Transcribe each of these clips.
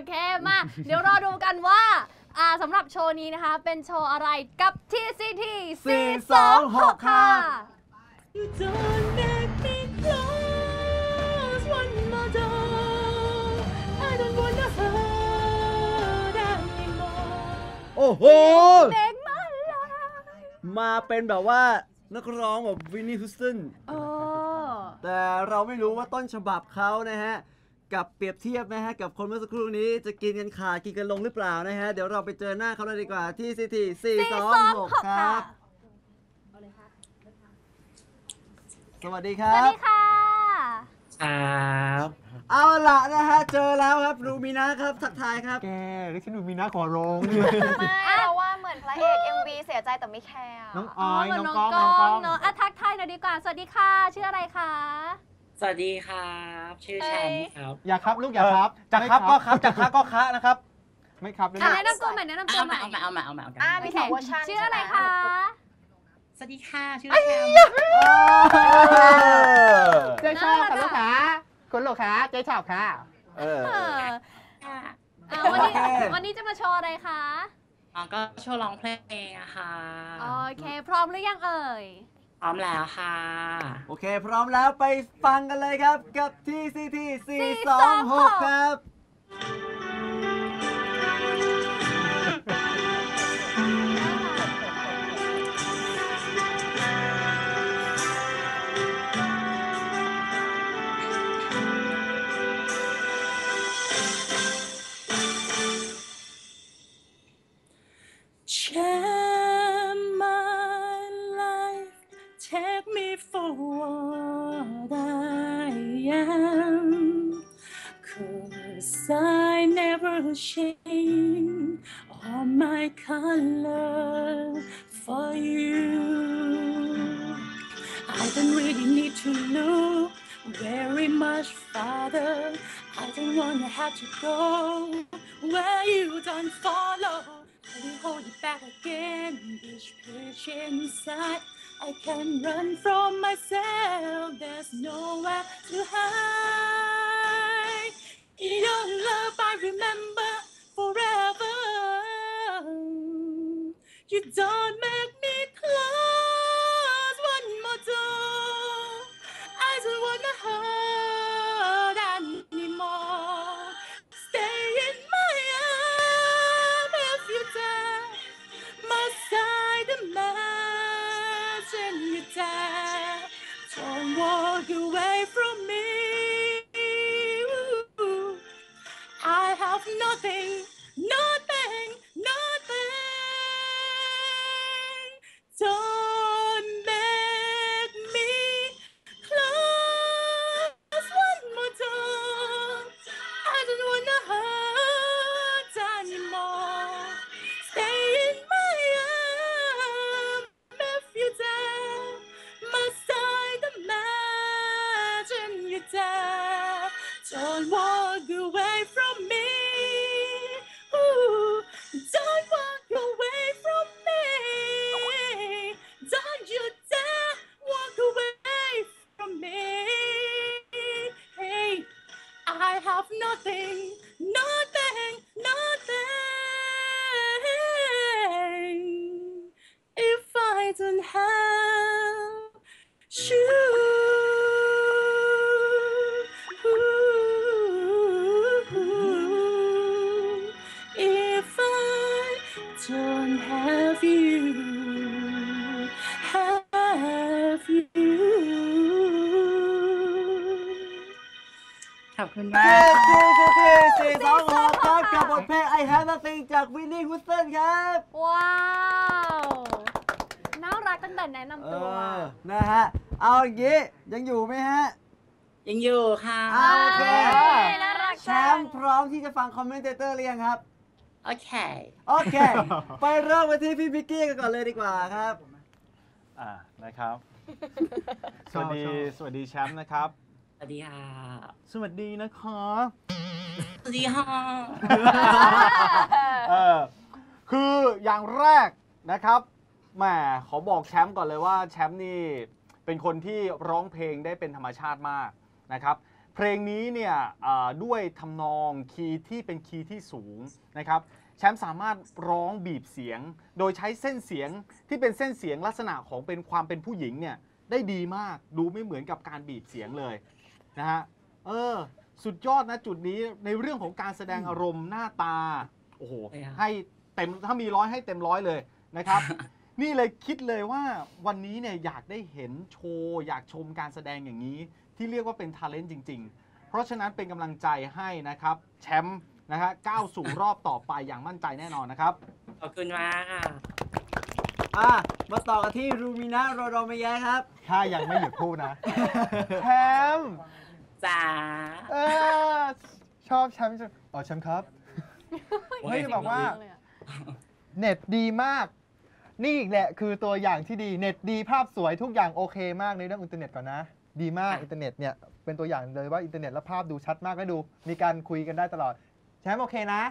โอเคมา เดี๋ยวรอดูกันว่าอ่าสำหรับโชว์นี้นะคะ เป็นโชว์อะไรกับ TCT 426ค่ะ You don't make me close one more door. I don't wanna hurt anymore. โอ้โห Make my life มาเป็นแบบว่านักร้องแบบวินนี่ฮุสตันโอ้แต่เราไม่รู้ว่าต้นฉบับเขานะฮะ กับเปรียบเทียบนะฮะกับคนเมื่อสักครู่นี้จะกินกันขาดกินกันลงหรือเปล่านะฮะเดี๋ยวเราไปเจอหน้าเขาเลยดีกว่าที่ซีที426ครับสวัสดีคสรัวัสบ ดีค่ะ ครับเอาละนะฮะเจอแล้วครับรูมินะครับทักทายครับ แกเรียกฉันดูมีหน้าขอร้อง ไม่เราว่าเหมือนพระเอก MV เสียใจแต่ไม่แคร์อะน้องออ๋ออยเหมือนน้องน้องก้องกน้ล้ององก้อง เนาะอะทักทายหน่อยดีกว่า สวัสดีค่ะ ชื่ออะไรคะ สวัสดีครับ ชื่อแชมป์ครับ อย่าครับลูกอย่าครับจะครับก็ครับจะครับก็คะนะครับ ไม่ครับไม่อะได้แนะนำตัวใหม่แนะนำตัวเอาใหใหม่ม่เอาใหม่เอาใหม่เอาใหม่เอาใหม่อ่าเอาใหม่มีสองเวอร์ชันชื่ออะไรใช่หมคะสวัสดีค่ะชื่อแชมป์เจ๊ชอบค่ะลูกค้าคุณลูกค้าเจ๊ชอบค่ะเออเออค่ะอะวันนี้โอเควันนี้จะมาโชว์อะไรคะ อ๋อก็โชว์ร้องเพลงอะค่ะ โอเค พร้อมหรือยังเอ่ย พร้อมแล้วค่ะ โอเค พร้อมแล้วไปฟังกันเลยครับ กับที่ซีที426 ครับ change all my color for you. I don't really need to look very much farther. I don't wanna have to go where you don't follow. I hold you back again. This pitch inside, I can run from myself. There's nowhere to hide. Your love, I remember forever. You don't make คุณเมากที่ซีที426ครับกับบทเพลง I Have Nothing จากวินนี่ฮุสตันครับ ว้าว น่ารักตั้งแต่แนะนำเอตัวอ นะฮะ เอาอย่างงี้ ยังอยู่ไหมฮะ ยังอยู่ค่ะอ่าโอเคน่ารักแชมป์พร้อมที่จะฟังคอมเมนเตเตอร์หรือยังครับ โอเค โอเค ไปเริ่มไปที่พี่พิกกี้กันก่อนเลยดีกว่าครับ อ่านะครับชสอบวัสดีชอบสวัสดีแชมป์นะครับ สวัสดีค่ะ สวัสดีนะคะ สวัสดีค่ะ เออคืออย่างแรกนะครับแหมขอบอกแชมป์ก่อนเลยว่าแชมป์นี่เป็นคนที่ร้องเพลงได้เป็นธรรมชาติมากนะครับ เพลงนี้เนี่ยอ่าด้วยทำนองคีย์ที่เป็นคีย์ที่สูงนะครับ แชมป์สามารถร้องบีบเสียง โดยใช้เส้นเสียงที่เป็นเส้นเสียงลักษณะของเป็นความเป็นผู้หญิงเนี่ยได้ดีมากดูไม่เหมือนกับการบีบเสียงเลย นะฮะเออ สุดยอดนะจุดนี้ในเรื่องของการแสดงอารมณ์หน้าตา โอ้โหใช่ครับให้เต็มถ้ามีร้อยให้เต็มร้อยเลยนะครับ นี่เลยคิดเลยว่าวันนี้เนี่ยอยากได้เห็นโชว์ อยากชมการแสดงอย่างนี้ ที่เรียกว่าเป็นท ALENT จริง ๆ เพราะฉะนั้นเป็นกำลังใจให้นะครับ แชมป์นะฮะก้าวสู่รอบต่อไปอย่างมั่นใจแน่นอนนะครับ ขอบคุณมากค่ะอะ มาต่อกันที่รูมินะโรโรเมยะครับ ถ้ายังไม่หยุดพูดนะแชมป์จ๋าเออชอบแชมป์จังอ๋อแชมป์ครับเฮ้ยบอกว่า เน็ตดีมาก นี่อีกแหละคือตัวอย่างที่ดีเน็ตดีภาพสวยทุกอย่างโอเคมากในเรื่องอินเทอร์เน็ตก่อนนะ ดีมากอินเทอร์เน็ตเนี่ยเป็นตัวอย่างเลยว่าอินเทอร์เน็ตแล้วภาพดูชัดมากแล้วดู มีการคุยกันได้ตลอดแชมป์โอเคนะ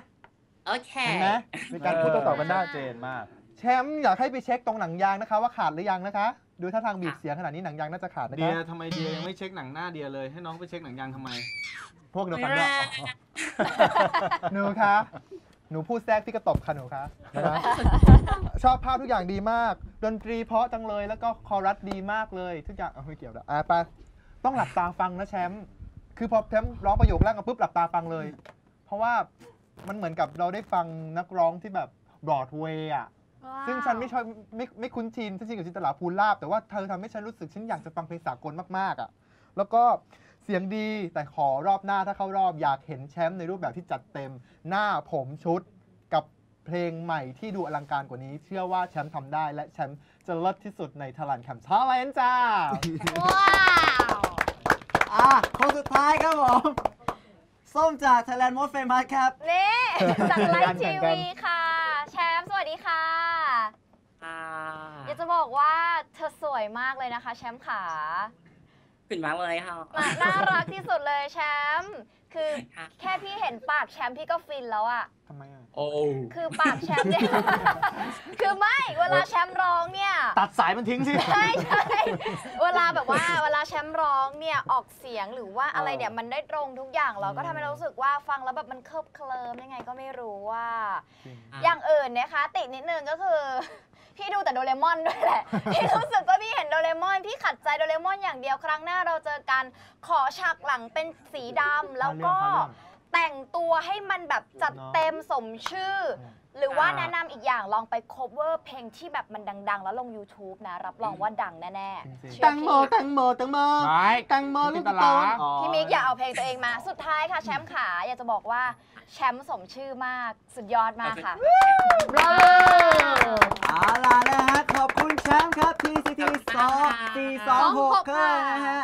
โอเค เห็นไหมมีการพูดโต้ตอบกันได้เจนมาก แชมป์อยากให้ไปเช็คตรงหนังยางนะคะ ว่าขาดหรือยังนะคะ ดูท่าทางบีบเสียงขนาดนี้หนังยางน่าจะขาดนะเดีคะยทำไมเดียยังไม่เช็คหนังหน้าเดียเลย ให้น้องไปเช็คหนังยางทำไม พวกเดียวกันด้วยอ๋อหนูคะหนูพูดแทรกพี่ก็ตบค่ะหนูคะนะคะชอบภาพทุกอย่างดีมาก ดนตรีเพราะจังเลยแล้วก็คอรัสดีมากเลยทุกอย่างเอาไม่เกี่ยวแล้วอะไปต้องหลับตาฟังนะแชมป์คือพอแชมป์ร้องประโยคแรกมาปุ๊บหลับตาฟังเลย เพราะว่ามันเหมือนกับเราได้ฟังนักร้องที่แบบบรอดเวย์อะ ซึ่งฉันไม่ชอบไม่ไม่คุ้นชินที่จริงกับจินตลาภูลลาบแต่ว่าเธอทำให้ฉันรู้สึกฉันอยากจะฟังเพลงสากลมากๆอะแล้วก็เสียงดีแต่ขอรอบหน้าถ้าเข้ารอบอยากเห็นแชมป์ในรูปแบบที่จัดเต็มหน้าผมชุดกับเพลงใหม่ที่ดูอลังการกว่านี้ เชื่อว่าแชมป์ทำได้และแชมป์จะเลิศที่สุดในทลันแคมป์ทาเลนจ้า ว้าวอะคนสุดท้ายครับผม ส้มจาก Thailand Most Famous ครับ นี่จากไลแข่ฟ์งกัทีนแข่งกันวีค่ะ แชมป์สวัสดีค่ะอ่าอยาก จะบอกว่าเธอสวยมากเลยนะคะ แชมป์ขา ขึ้นมากเลยค่ะน่าน่ารักที่สุดเลยแชมป์ คือค่ะ แค่พี่เห็นปากแชมป์พี่ก็ฟินแล้วอะ ทำไมอะ โอ้คือปากแชมป์เนี่ย คือไม่ เวลาแชมป์ร้องเนี่ย ตัดสายมันทิ้งสิ ใช่ใช่เวลาแบบว่าเวลาแชมป์ร้องเนี่ยออกเสียงหรือว่าอะไรเนี่ยมันได้ตรงทุกอย่างเราก็ทำให้เรารู้สึกว่าฟังแล้วแบบมันเคลิบเคลิมยังไงก็ไม่รู้ว่า อย่างอื่นนะคะ ติดนิดนึงก็คือ พี่ดูแต่โดเรมอนด้วยแหละ พี่รู้สึกว่าพี่เห็นโดเรมอน พี่ขัดใจโดเรมอนอย่างเดียวครั้งหน้าเราเจอกันขอฉากหลังเป็นสีดำแล้วก็เอาเรื่องแต่งตัวให้มันแบบจัดเนอะเต็มสมชื่อ หรือว่าแนะนำอีกอย่างลองไป cover เพลงที่แบบมันดัง ๆ แล้วลง YouTube นะ รับรองว่าดังแน่ๆจริงๆเชื่แตองโมพี่แตงโมแตงโมไม่แตงโมลูกจินตโตลานอ๋อ พี่มิกอย่าเอาเพลงตัวเองมาสุดท้ายค่ะแชมป์ขาอยากจะบอกว่าแชมป์สมชื่อมากสุดยอดมากค่ะ เอาล่ะนะฮะ ขอบคุณแชมป์ครับ TCT 2 4 2 6นะฮะ